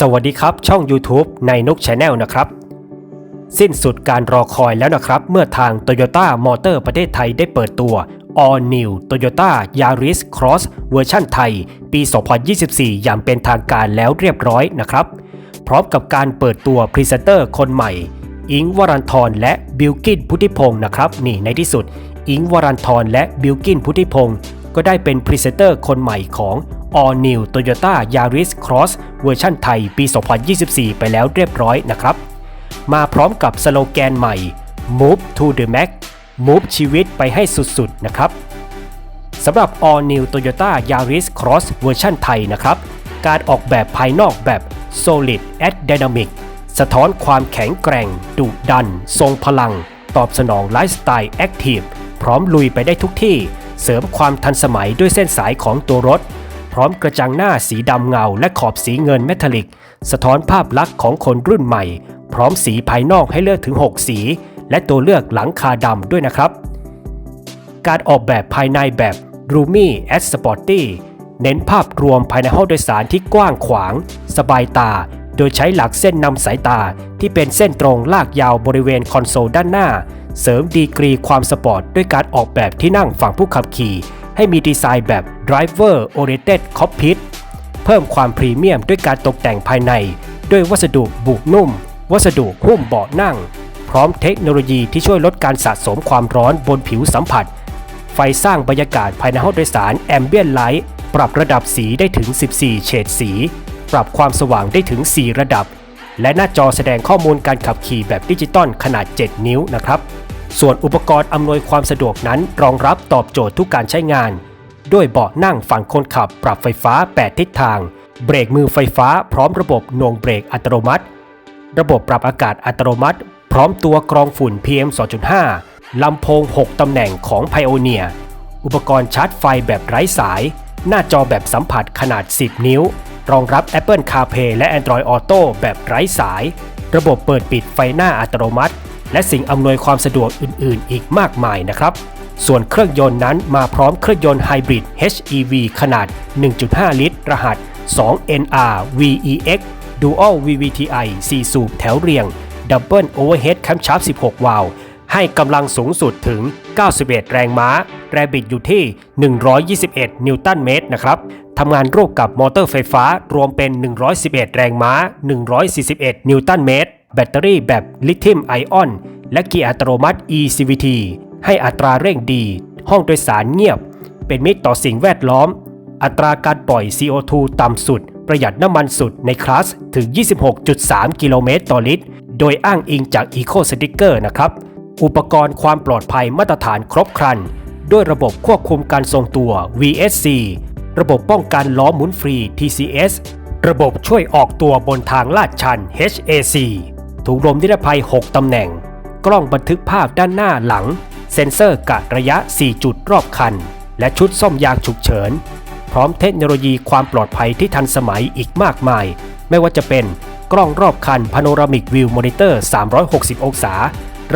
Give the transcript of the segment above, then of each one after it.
สวัสดีครับ ช่อง YouTube ในนก Channel นะครับ สิ้นสุดการรอคอยแล้วนะครับ เมื่อทาง Toyota Motor ประเทศไทยได้เปิดตัว All New Toyota Yaris Cross เวอร์ชันไทย ปี 2024 อย่างเป็นทางการแล้วเรียบร้อยนะครับ พร้อมกับการเปิดตัวพรีเซนเตอร์คนใหม่ อิงวรันทรและบิลกินพุทธิพงศ์นะครับ นี่ในที่สุด อิงวรันทรและบิลกินพุทธิพงศ์ก็ได้เป็นพรีเซนเตอร์คนใหม่ของ All New Toyota Yaris Cross เวอร์ชันไทยปี 2024 ไปแล้วเรียบร้อยนะครับ มาพร้อมกับสโลแกนใหม่ Move to the Max Move ชีวิตไปให้สุดๆ นะครับสำหรับ All New Toyota Yaris Cross เวอร์ชันไทยนะครับ การออกแบบภายนอกแบบ Solid a d Dynamic สะท้อนความแข็งแกร่ง ดุดัน ทรงพลัง ตอบสนองไลฟ์สไตล์แอคทีฟพร้อมลุยไปได้ทุกที่ เสริมความทันสมัยด้วยเส้นสายของตัวรถ ร้อมกระจังหน้าสีดำเงาและขอบสีเงินเมทัลลิก สะท้อนภาพลักษณ์ของคนรุ่นใหม่ พร้อมสีภายนอกให้เลือกถึง 6 สี และตัวเลือกหลังคาดำด้วยนะครับ การออกแบบภายในแบบ Roomy a s Sporty เน้นภาพรวมภายในห้องโดยสารที่กว้างขวาง สบายตา โดยใช้หลักเส้นนำสายตาที่เป็นเส้นตรงลากยาวบริเวณคอนโซลด้านหน้า เสริมดีกรีความสปอร์ตด้วยการออกแบบที่นั่งฝั่งผู้ขับขี่ ให้มีดีไซน์แบบ Driver Oriented Cockpit เพิ่มความพรีเมียมด้วยการตกแต่งภายใน ด้วยวัสดุบุนุ่ม วัสดุหุ้มเบาะนั่ง พร้อมเทคโนโลยีที่ช่วยลดการสะสมความร้อนบนผิวสัมผัส ไฟสร้างบรรยากาศภายในห้องโดยสารแอมเบียนไลท์ปรับระดับสีได้ถึง 14 เฉดสี ปรับความสว่างได้ถึง 4 ระดับ และหน้าจอแสดงข้อมูลการขับขี่แบบดิจิตอลขนาด 7 นิ้วนะครับ ส่วนอุปกรณ์อำนวยความสะดวกนั้นรองรับตอบโจทย์ทุกการใช้งาน ด้วยเบาะนั่งฝั่งคนขับปรับไฟฟ้า 8 ทิศทาง เบรกมือไฟฟ้าพร้อมระบบหน่วงเบรกอัตโนมัติ ระบบปรับอากาศอัตโนมัติ พร้อมตัวกรองฝุ่น PM 2.5 ลำโพง 6 ตำแหน่งของ Pioneer อุปกรณ์ชาร์จไฟแบบไร้สาย หน้าจอแบบสัมผัสขนาด 10 นิ้ว รองรับ Apple CarPlay และ Android Auto แบบไร้สาย ระบบเปิดปิดไฟหน้าอัตโนมัติ และสิ่งอำนวยความสะดวกอื่นๆ อีกมากมายนะครับ ส่วนเครื่องยนต์นั้นมาพร้อมเครื่องยนต์ไฮบริด HEV ขนาด 1.5 ลิตร รหัส 2NR VEX Dual VVTi 4 สูบแถวเรียง Double Overhead Camshaft 16 วาล์วให้กำลังสูงสุดถึง 91 แรงม้า แรงบิดอยู่ที่ 121 นิวตันเมตรนะครับ ทำงานร่วมกับมอเตอร์ไฟฟ้ารวมเป็น 111 แรงม้า 141 นิวตันเมตร แบตเตอรี่แบบลิเธียมไอออน และเกียร์อัตโนมัติ eCVT ให้อัตราเร่งดี ห้องโดยสารเงียบ เป็นมิตรต่อสิ่งแวดล้อม อัตราการปล่อย CO2 ต่ำสุด ประหยัดน้ำมันสุดในคลาสถึง 26.3 กิโลเมตรต่อลิตร โดยอ้างอิงจาก Eco Sticker นะครับ อุปกรณ์ความปลอดภัยมาตรฐานครบครัน ด้วยระบบควบคุมการทรงตัว VSC ระบบป้องกันล้อหมุนฟรี TCS ระบบช่วยออกตัวบนทางลาดชัน HAC ถุงลมนิรภัย 6 ตำแหน่ง กล้องบันทึกภาพด้านหน้าหลัง เซ็นเซอร์กะระยะ 4 จุดรอบคัน และชุดซ่อมยางฉุกเฉิน พร้อมเทคโนโลยีความปลอดภัยที่ทันสมัยอีกมากมาย ไม่ว่าจะเป็นกล้องรอบคัน Panoramic View Monitor 360 องศา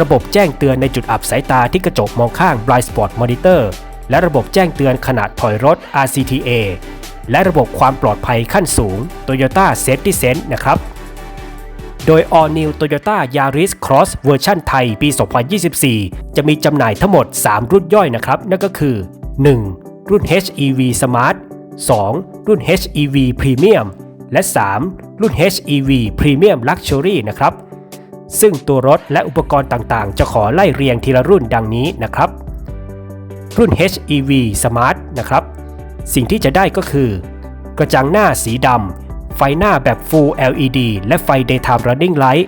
ระบบแจ้งเตือนในจุดอับสายตาที่กระจกมองข้าง Blind Spot Monitor และระบบแจ้งเตือนขณะถอยรถ RCTA และระบบความปลอดภัยขั้นสูง Toyota Safety Sense นะครับ โดย All New Toyota Yaris Cross เวอร์ชันไทยปี 2024 จะมีจำหน่ายทั้งหมด 3 รุ่นย่อยนะครับ นั่นก็คือ 1. รุ่น HEV Smart 2. รุ่น HEV Premium และ 3. รุ่น HEV Premium Luxury นะครับ ซึ่งตัวรถและอุปกรณ์ต่างๆ จะขอไล่เรียงทีละรุ่นดังนี้นะครับ รุ่น HEV Smart นะครับ สิ่งที่จะได้ก็คือ กระจังหน้าสีดำ ไฟหน้าแบบ Full LED และไฟ Daytime Running Light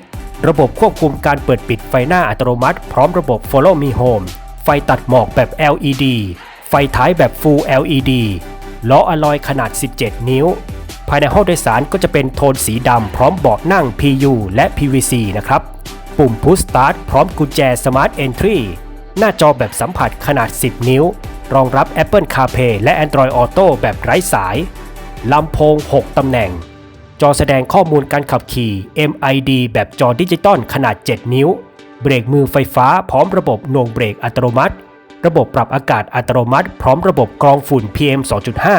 ระบบควบคุมการเปิดปิดไฟหน้าอัตโนมัติ พร้อมระบบ Follow Me Home ไฟตัดหมอกแบบ LED ไฟท้ายแบบ Full LED ล้ออะลอยขนาด 17 นิ้ว ภายในห้องโดยสารก็จะเป็นโทนสีดำพร้อมเบาะนั่ง PU และ PVC นะครับ ปุ่ม Push Start พร้อมกุญแจ Smart Entry หน้าจอแบบสัมผัสขนาด 10 นิ้ว รองรับ Apple CarPlay และ Android Auto แบบไร้สาย ลำโพง 6 ตำแหน่ง จอแสดงข้อมูลการขับขี่ MID แบบจอดิจิตอลขนาด 7 นิ้ว เบรกมือไฟฟ้าพร้อมระบบหน่วงเบรกอัตโนมัติ ระบบปรับอากาศอัตโนมัติ พร้อมระบบกรองฝุ่น PM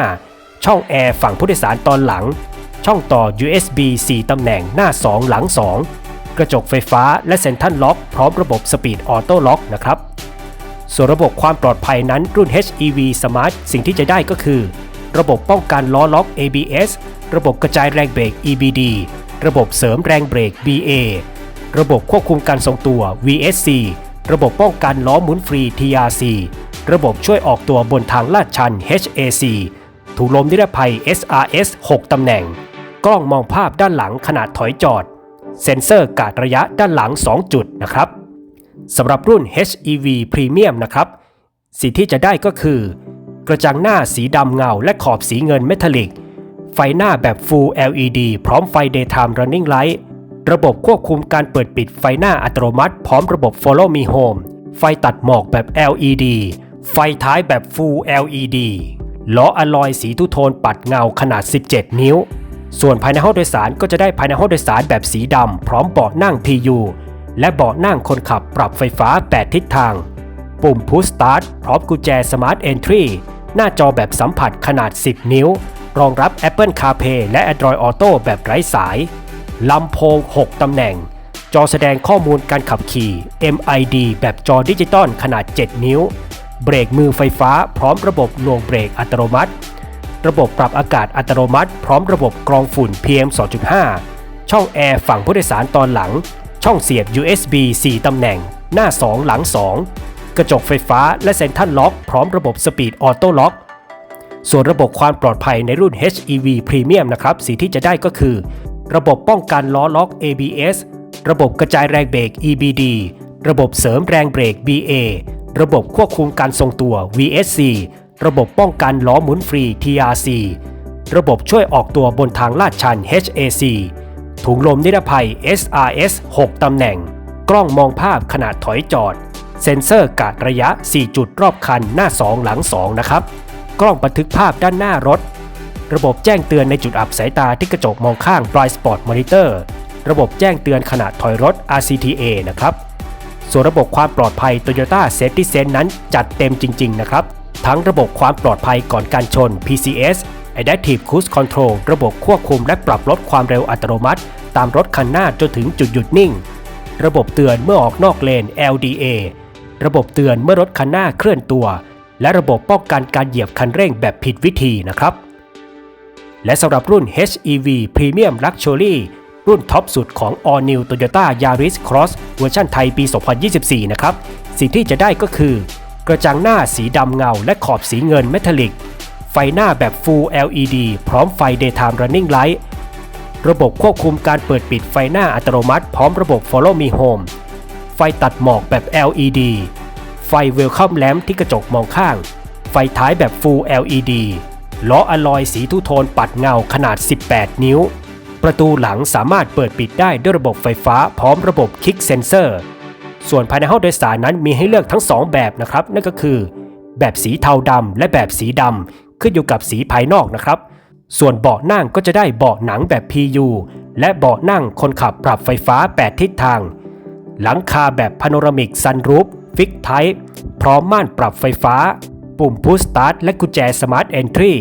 2.5 ช่องแอร์ฝั่งผู้โดยสารตอนหลัง ช่องต่อ USB 4 ตำแหน่งหน้า 2 หลัง 2 กระจกไฟฟ้าและเซ็นทรัลล็อก พร้อมระบบสปีดออโต้ล็อกนะครับส่วนระบบความปลอดภัยนั้นรุ่น HEV Smart สิ่งที่จะได้ก็คือ ระบบป้องกันล้อล็อก ABS ระบบกระจายแรงเบรก EBD ระบบเสริมแรงเบรก BA ระบบควบคุมการทรงตัว VSC ระบบป้องกันล้อหมุนฟรี TRC ระบบช่วยออกตัวบนทางลาดชัน HAC ถุงลมนิรภัย SRS 6 ตำแหน่ง กล้องมองภาพด้านหลังขนาดถอยจอด เซ็นเซอร์การระยะด้านหลัง 2 จุดนะครับสำหรับรุ่น HEV Premium นะครับ สิ่งที่จะได้ก็คือ กระจังหน้าสีดำเงาและขอบสีเงินเมทัลลิก ไฟหน้าแบบ Full LED พร้อมไฟ Daytime Running Light ระบบควบคุมการเปิดปิดไฟหน้าอัตโนมัติ พร้อมระบบ Follow Me Home ไฟตัดหมอกแบบ LED ไฟท้ายแบบ Full LED ล้ออะลอยสีทุโทนปัดเงาขนาด 17 นิ้ว ส่วนภายในห้องโดยสารก็จะได้ภายในห้องโดยสารแบบสีดำพร้อมเบาะนั่ง PU และเบาะนั่งคนขับปรับไฟฟ้า 8 ทิศทาง ปุ่ม Push Start พร้อมกุญแจ Smart Entry หน้าจอแบบสัมผัสขนาด 10 นิ้ว รองรับ Apple CarPlay และ Android Auto แบบไร้สาย ลำโพง 6 ตำแหน่ง จอแสดงข้อมูลการขับขี่ MID แบบจอดิจิตอลขนาด 7 นิ้ว เบรกมือไฟฟ้าพร้อมระบบหน่วงเบรกอัตโนมัติ ระบบปรับอากาศอัตโนมัติ พร้อมระบบกรองฝุ่น PM 2.5 ช่องแอร์ฝั่งผู้โดยสารตอนหลัง ช่องเสียบ USB 4 ตำแหน่ง หน้า 2 หลัง 2 กระจกไฟฟ้าและเซ็นทรัลล็อกพร้อมระบบสปีดออโต้ล็อกส่วนระบบความปลอดภัยในรุ่น HEV Premium นะครับสิ่งที่จะได้ก็คือ ระบบป้องกันล้อล็อก ABS ระบบกระจายแรงเบรก EBD ระบบเสริมแรงเบรก BA ระบบควบคุมการทรงตัว VSC ระบบป้องกันล้อหมุนฟรี TRC ระบบช่วยออกตัวบนทางลาดชัน HAC ถุงลมนิรภัย SRS 6 ตำแหน่ง กล้องมองภาพขนาดถอยจอด เซ็นเซอร์กาดระยะ 4 จุดรอบคันหน้า 2 หลัง 2 นะครับ กล้องบันทึกภาพด้านหน้ารถ ระบบแจ้งเตือนในจุดอับสายตาที่กระจกมองข้าง Blind Spot Monitor ระบบแจ้งเตือนขณะถอยรถ RCTA นะครับ ส่วนระบบความปลอดภัย Toyota Safety Sense นั้นจัดเต็มจริง ๆ นะครับ ทั้งระบบความปลอดภัยก่อนการชน PCS Adaptive Cruise Control ระบบควบคุมและปรับลดความเร็วอัตโนมัติ ตามรถคันหน้าจนถึงจุดหยุดนิ่ง ระบบเตือนเมื่อออกนอกเลน LDA ระบบเตือนเมื่อรถคันหน้าเคลื่อนตัว และระบบป้องกันการเหยียบคันเร่งแบบผิดวิธีนะครับ และสำหรับรุ่น HEV Premium Luxury รุ่นท็อปสุดของ All New Toyota Yaris Cross เวอร์ชันไทยปี 2024 นะครับ สิ่งที่จะได้ก็คือ กระจังหน้าสีดำเงาและขอบสีเงินเมทัลลิก ไฟหน้าแบบ Full LED พร้อมไฟ Daytime Running Light ระบบควบคุมการเปิดปิดไฟหน้าอัตโนมัติ พร้อมระบบ Follow Me Home ไฟตัดหมอกแบบ LED ไฟ Welcome Lamp ที่กระจกมองข้าง ไฟท้ายแบบ Full LED ล้ออะลอยสีทุโทนปัดเงาขนาด 18 นิ้ว ประตูหลังสามารถเปิดปิดได้ด้วยระบบไฟฟ้าพร้อมระบบ Kick Sensor ส่วนภายในห้องโดยสารนั้นมีให้เลือกทั้ง 2 แบบนะครับ นั่นก็คือ แบบสีเทาดำและแบบสีดำขึ้นอยู่กับสีภายนอกนะครับ ส่วนเบาะนั่งก็จะได้เบาะหนังแบบ PU และเบาะนั่งคนขับปรับไฟฟ้า 8 ทิศทาง หลังคาแบบพาโนรามิกซันรูฟฟิกไทป์พร้อมม่านปรับไฟฟ้า ปุ่มพุชสตาร์ทและกุญแจ Smart Entry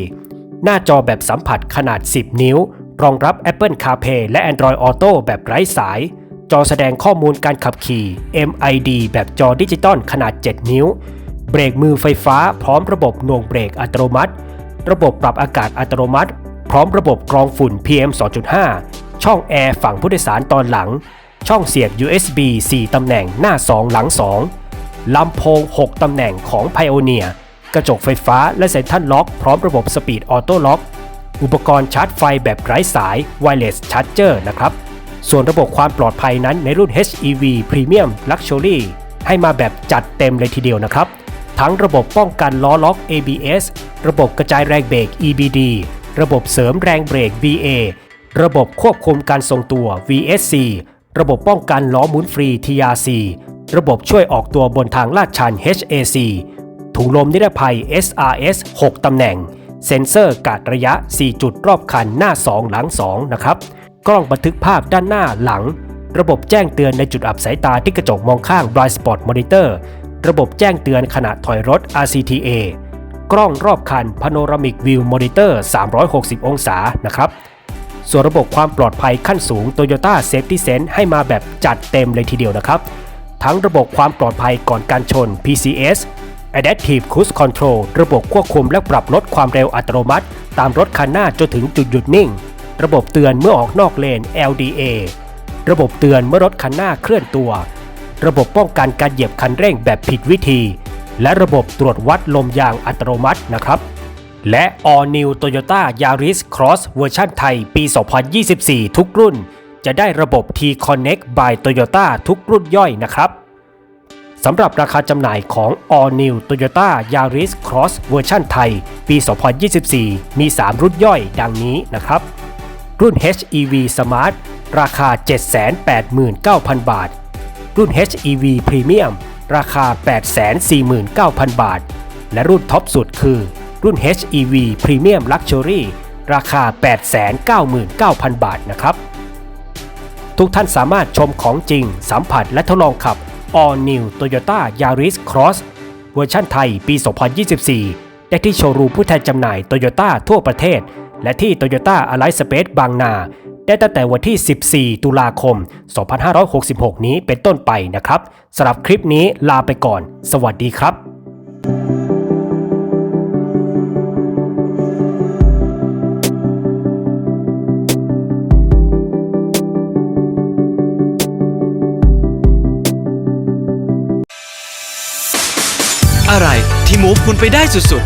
หน้าจอแบบสัมผัสขนาด 10 นิ้ว รองรับ Apple CarPlay และ Android Auto แบบไร้สาย จอแสดงข้อมูลการขับขี่ MID แบบจอดิจิตอลขนาด 7 นิ้ว เบรกมือไฟฟ้า พร้อมระบบหน่วงเบรกอัตโนมัติ ระบบปรับอากาศอัตโนมัติ พร้อมระบบกรองฝุ่น PM 2.5 ช่องแอร์ฝั่งผู้โดยสารตอนหลัง ช่องเสียบ USB 4 ตำแหน่งหน้า 2 หลัง 2 ลำโพง 6 ตำแหน่งของ Pioneer กระจกไฟฟ้าและเซ็นทรัลล็อกพร้อมระบบสปีดออโต้ล็อก อุปกรณ์ชาร์จไฟแบบไร้สาย Wireless Charger นะครับ ส่วนระบบความปลอดภัยนั้นในรุ่น HEV Premium Luxury ให้มาแบบจัดเต็มเลยทีเดียวนะครับ ทั้งระบบป้องกันล้อล็อก ABS ระบบกระจายแรงเบรก EBD ระบบเสริมแรงเบรก BA ระบบควบคุมการทรงตัว VSC ระบบป้องกันล้อหมุนฟรี TRC ระบบช่วยออกตัวบนทางลาดชัน HAC ถุงลมนิรภัย SRS 6 ตำแหน่ง เซ็นเซอร์การระยะ 4 จุดรอบคันหน้า 2 หลัง 2 นะครับ กล้องบันทึกภาพด้านหน้าหลัง ระบบแจ้งเตือนในจุดอับสายตาที่กระจกมองข้าง Blind Spot Monitor ระบบแจ้งเตือนขณะถอยรถ RCTA กล้องรอบคัน Panoramic View Monitor 360 องศานะครับ ส่วนระบบความปลอดภัยขั้นสูง Toyota Safety Sense ให้มาแบบจัดเต็มเลยทีเดียวนะครับ ทั้งระบบความปลอดภัยก่อนการชน PCS Adaptive Cruise Control ระบบควบคุมและปรับลดความเร็วอัตโนมัติ ตามรถคันหน้าจนถึงจุดหยุดนิ่ง ระบบเตือนเมื่อออกนอกเลน LDA ระบบเตือนเมื่อรถคันหน้าเคลื่อนตัว ระบบป้องกันการเหยียบคันเร่งแบบผิดวิธี และระบบตรวจวัดลมยางอัตโนมัตินะครับ และ All New Toyota Yaris Cross เวอร์ชันไทย ปี 2024 ทุกรุ่น จะได้ระบบ T-Connect by Toyota ทุกรุ่นย่อยนะครับสำหรับราคาจำหน่ายของ All New Toyota Yaris Cross เวอร์ชันไทย ปี 2024 มี 3 รุ่นย่อยดังนี้นะครับ รุ่น HEV Smart ราคา 789,000 บาท รุ่น HEV Premium ราคา 849,000 บาท และรุ่นท็อปสุดคือ รุ่น HEV Premium Luxury ราคา 899,000 บาทนะครับ ทุกท่านสามารถชมของจริง สัมผัสและทดลองขับ All New Toyota Yaris Cross เวอร์ชันไทยปี 2024 ได้ที่โชว์รูมผู้แทนจำหน่าย Toyota ทั่วประเทศ และที่ Toyota Allied Space บางนา ได้ตั้งแต่วันที่ 14 ตุลาคม 2566 นี้เป็นต้นไปนะครับสำหรับคลิปนี้ลาไปก่อน สวัสดีครับ อะไรที่มูฟคุณไปได้สุด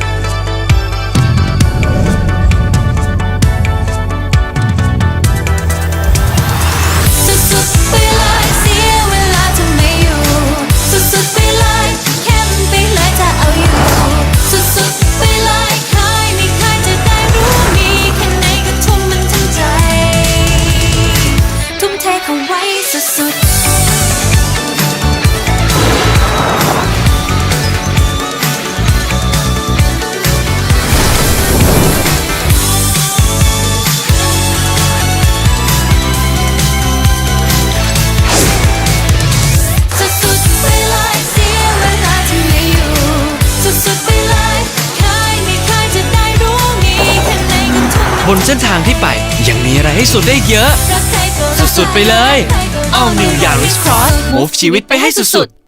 บนเส้นทางที่ไป ยังมีอะไรให้สุดได้เยอะรักใครก็รักสุดๆไปเลยใครก็ All New Yaris Cross Move ชีวิตไปให้สุดๆ